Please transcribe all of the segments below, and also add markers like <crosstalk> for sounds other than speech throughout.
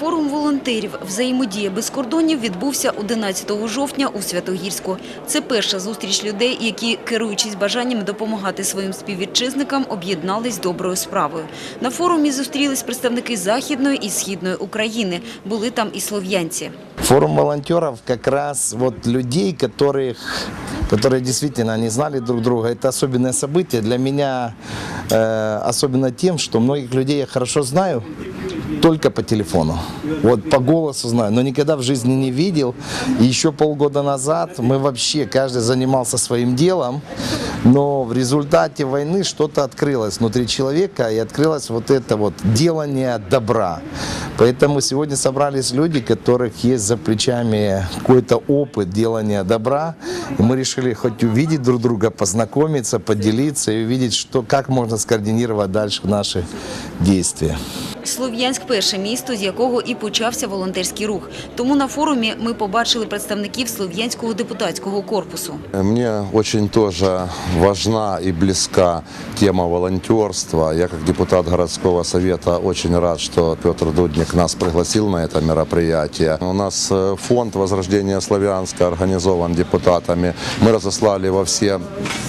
Форум волонтерів «Взаємодія без кордонів» відбувся 11 жовтня у Святогірську. Це перша зустріч людей, які, керуючись бажанням допомагати своїм співвітчизникам, об'єднались доброю справою. На форумі зустрілись представники Західної і Східної України. Були там і слов'янці. Форум волонтеров как раз вот людей, которых, которые действительно не знали друг друга. Это особенное событие для меня, э, особенно тем, что многих людей я хорошо знаю только по телефону. Вот по голосу знаю, но никогда в жизни не видел. И еще полгода назад мы вообще, каждый занимался своим делом, но в результате войны что-то открылось внутри человека, и открылось вот это вот делание добра. Поэтому сегодня собрались люди, у которых есть за плечами какой-то опыт делания добра. И мы решили хоть увидеть друг друга, познакомиться, поделиться и увидеть, что, как можно скоординировать дальше наши действия. Слов'янськ – перше місто, з якого і почався волонтерський рух. Тому на форумі ми побачили представників Слов'янського депутатського корпусу. Мне очень тоже важна и близка тема волонтерства. Я как депутат городского совета очень рад, что Петр Дудник нас пригласил на это мероприятие. У нас э, фонд возрождения Славянска организован депутатами. Мы разослали во все э,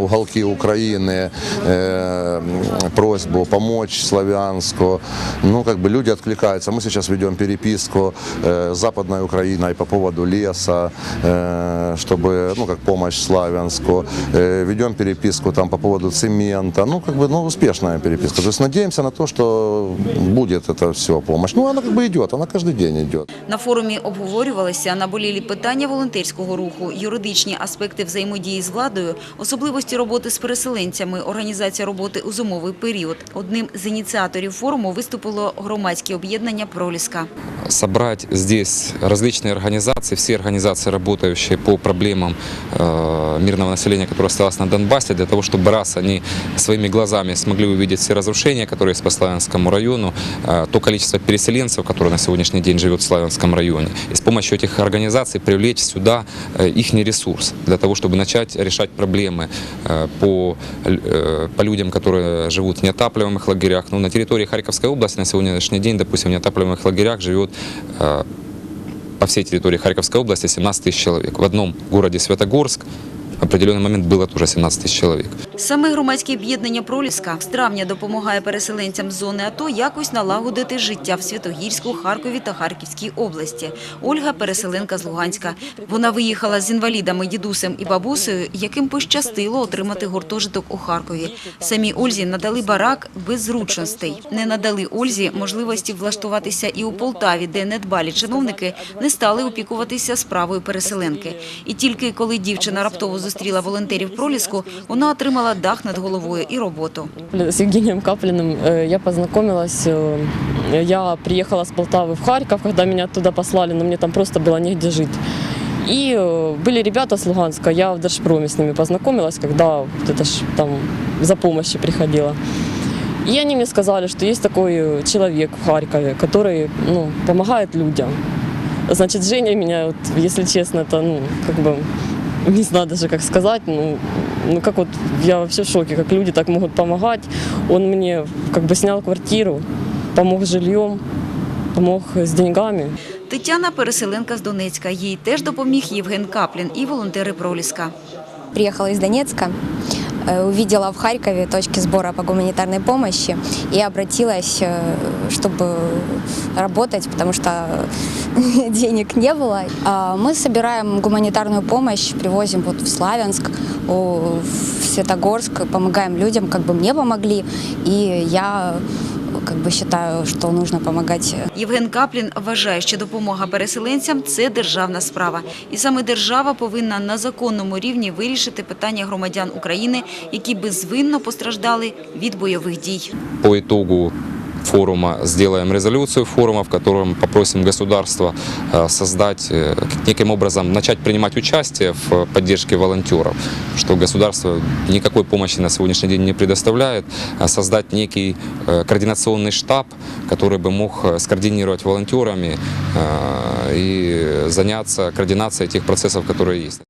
уголки Украины э, просьбу помочь Славянску. Ну, как бы люди откликаются. Мы сейчас ведем переписку э, с Западной Украиной по поводу леса, э, чтобы, ну, как помощь Славянску. Э, ведем переписку там по поводу цемента. Ну, как бы, ну, успешная переписка. То есть надеемся на то, что будет это все помощь. Ну, она как бы идет, она каждый день идет. На форумі обговорювалися наболілі питання волонтерського руху, юридичні аспекти взаємодії з владою, особливості роботи з переселенцями, організація роботи у зимовий період. Одним з ініціаторів форуму виступило громадське об'єднання «Проліска». собрать здесь различные организации, все организации, работающие по проблемам э, мирного населения, которое осталось на Донбассе, для того, чтобы раз они своими глазами смогли увидеть все разрушения, которые есть по Славянскому району, э, то количество переселенцев, которые на сегодняшний день живет в Славянском районе, и с помощью этих организаций привлечь сюда э, их ресурс, для того, чтобы начать решать проблемы э, по, э, по людям, которые живут в неотапливаемых лагерях. Ну, на территории Харьковской области на сегодняшний день, допустим, в неотапливаемых лагерях живет э, по всей территории Харьковской области 17 тысяч человек. В одном городе Светогорск в определенный момент было тоже 17 тысяч человек. Саме громадське об'єднання «Проліска» з травня допомагає переселенцям з зони АТО якось налагодити життя в Святогірську, Харкові та Харківській області. Ольга – переселенка з Луганська. Вона виїхала з інвалідами, дідусем і бабусею, яким пощастило отримати гуртожиток у Харкові. Самі Ользі надали барак без зручностей. Не надали Ользі можливості влаштуватися і у Полтаві, де недбалі чиновники не стали опікуватися справою переселенки. І тільки коли дівчина раптово зустріла волонтерів «Проліску», вона отримала дах над головою і роботу. С Евгением Каплиным э, я познакомилась. э, Я приехала с Полтавы в Харьков, когда меня туда послали, но мне там просто было негде жить. И э, были ребята с Луганска, я в Держпроме с ними познакомилась, когда вот это ж там за помощью приходила. И они мне сказали, что есть такой э, человек в Харькове, который ну, помогает людям. Значит, Женя меня, вот, если честно, это, ну, как бы, не знаю даже, как сказать, ну, ну, как вот, я вообще в шоке, как люди так могут помогать. Он мне, как бы, снял квартиру, помог с жильем, помог с деньгами. Тетяна – переселенка з Донецька. Їй теж допоміг Євген Каплін і волонтери «Проліска». Приїхала із Донецка, э, увидела в Харькове точки сбора по гуманитарной помощи и обратилась, э, чтобы работать, потому что <laughs> денег не было. А Мы собираем гуманитарную помощь, привозим вот в Славянск, у- в Светогорск, помогаем людям, как бы мне помогли, и я как бы считаю, что нужно помогать Євген Каплін вважає, що допомога переселенцям – це державна справа. І саме держава повинна на законному рівні вирішити питання громадян України, які безвинно постраждали від бойових дій. По итогу форума сделаем резолюцию форума, в котором попросим государство э, создать, э, как- неким образом начать принимать участие в поддержке волонтеров, что государство никакой помощи на сегодняшний день не предоставляет, а создать некий э, координационный штаб, который бы мог э, скоординировать волонтерами э, и заняться координацией тех процессов, которые есть.